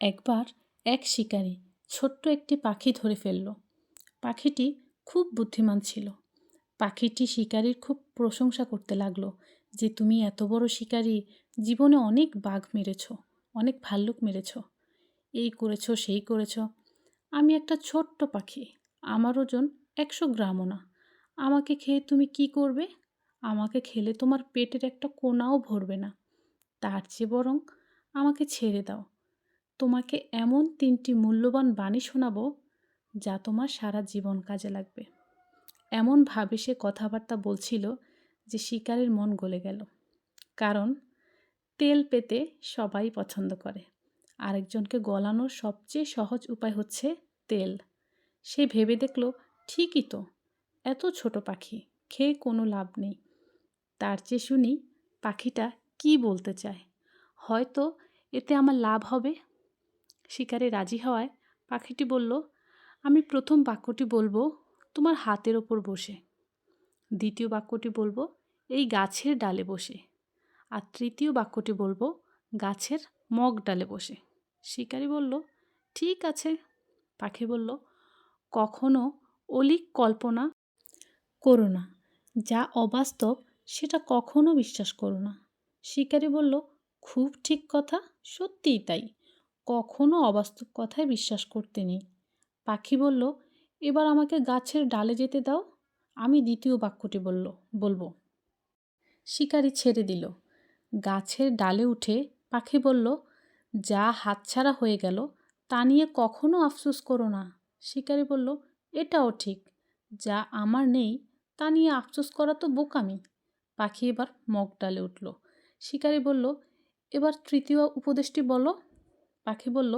একবার এক শিকারী ছোট্ট একটি পাখি ধরে ফেলল। পাখিটি খুব বুদ্ধিমান ছিল। পাখিটি শিকারীর খুব প্রশংসা করতে লাগল যে, তুমি এত বড় শিকারী, জীবনে অনেক বাঘ মেরেছ, অনেক ভাল্লুক মেরেছ। এই করেছ, সেই করেছ। আমি একটা ছোট্ট পাখি, আমার ওজন একশো গ্রামও না। আমাকে খেয়ে তুমি কি করবে? আমাকে খেলে তোমার পেটের একটা কোনাও ভরবে না। তার চেয়ে বরং আমাকে ছেড়ে দাও। তোমাকে এমন তিনটি মূল্যবান বাণী শোনাবো যা তোমার সারা জীবন কাজে লাগবে। এমনভাবে সে কথাবার্তা বলছিল যে শিকারের মন গলে গেল। কারণ, তেল পেতে সবাই পছন্দ করে। আরেকজনকে গলানোর সবচেয়ে সহজ উপায় হচ্ছে তেল। সে ভেবে দেখল, ঠিকই তো, এত ছোট পাখি, খেয়ে কোনো লাভ নেই। তার চেয়ে শুনি, পাখিটা কি বলতে চায়? হয়তো এতে আমার লাভ হবে? শিকারে রাজি হওয়ায় পাখিটি বলল, আমি প্রথম বাক্যটি বলব তোমার হাতের ওপর বসে। দ্বিতীয় বাক্যটি বলব, এই গাছের ডালে বসে। আর তৃতীয় বাক্যটি বলব, গাছের মগ ডালে বসে। শিকারি বলল, ঠিক আছে। পাখি বলল, কখনো অলিক কল্পনা করো না। যা অবাস্তব, সেটা কখনো বিশ্বাস করো না। শিকারি বলল, খুব ঠিক কথা, সত্যিই তাই। কখনো অবাস্তব কথায় বিশ্বাস করতে নেই পাখি বলল, এবার আমাকে গাছের ডালে যেতে দাও। আমি দ্বিতীয় বাক্যটি বলল, বলব। শিকারি ছেড়ে দিল। গাছের ডালে উঠে পাখি বলল, যা হাতছাড়া হয়ে গেল, তা নিয়ে কখনো আফসোস করো না। শিকারি বলল, এটাও ঠিক। যা আমার নেই, তা নিয়ে আফসোস করা তো বোকামি। পাখি এবার মগ ডালে উঠল। শিকারি বলল, এবার তৃতীয় উপদেশটি বলো। পাখি বলল,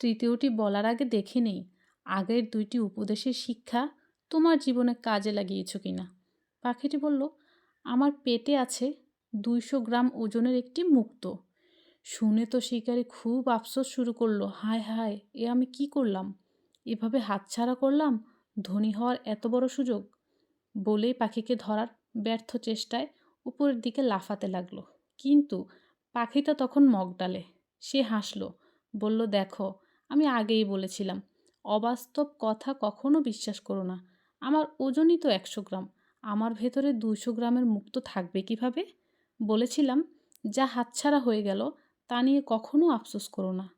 তৃতীয়টি বলার আগে দেখে নেই। আগের দুইটি উপদেশের শিক্ষা তোমার জীবনে কাজে লাগিয়েছ কি না পাখিটি বলল, আমার পেটে আছে দুইশো গ্রাম ওজনের একটি মুক্ত। শুনে তো শিকারি খুব আফসোস শুরু করল। হায় হায়, এ আমি কি করলাম? এভাবে হাতছাড়া করলাম? ধনী হওয়ার এত বড় সুযোগ? বলেই পাখিকে ধরার ব্যর্থ চেষ্টায় উপরের দিকে লাফাতে লাগল। কিন্তু পাখিটা তখন মগডালে। সে হাসলো বলল, দেখো, আমি আগেই বলেছিলাম, অবাস্তব কথা কখনো বিশ্বাস করো না। আমার ওজনই তো একশো গ্রাম, আমার ভেতরে দুশো গ্রামের মুক্ত থাকবে কীভাবে? বলেছিলাম, যা হাতছাড়া হয়ে গেল, তা নিয়ে কখনো আফসোস করো না।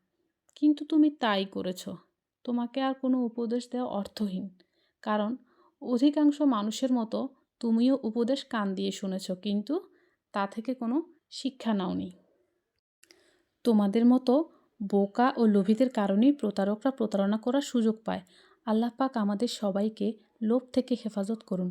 কিন্তু তুমি তাই করেছ। তোমাকে আর কোনো উপদেশ দেওয়া অর্থহীন। কারণ, অধিকাংশ মানুষের মতো তুমিও উপদেশ কান দিয়ে শুনেছ, কিন্তু তা থেকে কোনো শিক্ষা নাওনি তোমাদের মতো বোকা ও লোভীদের কারণেই প্রতারকরা প্রতারণা করার সুযোগ পায়। আল্লাহ পাক আমাদের সবাইকে লোভ থেকে হেফাজত করুন।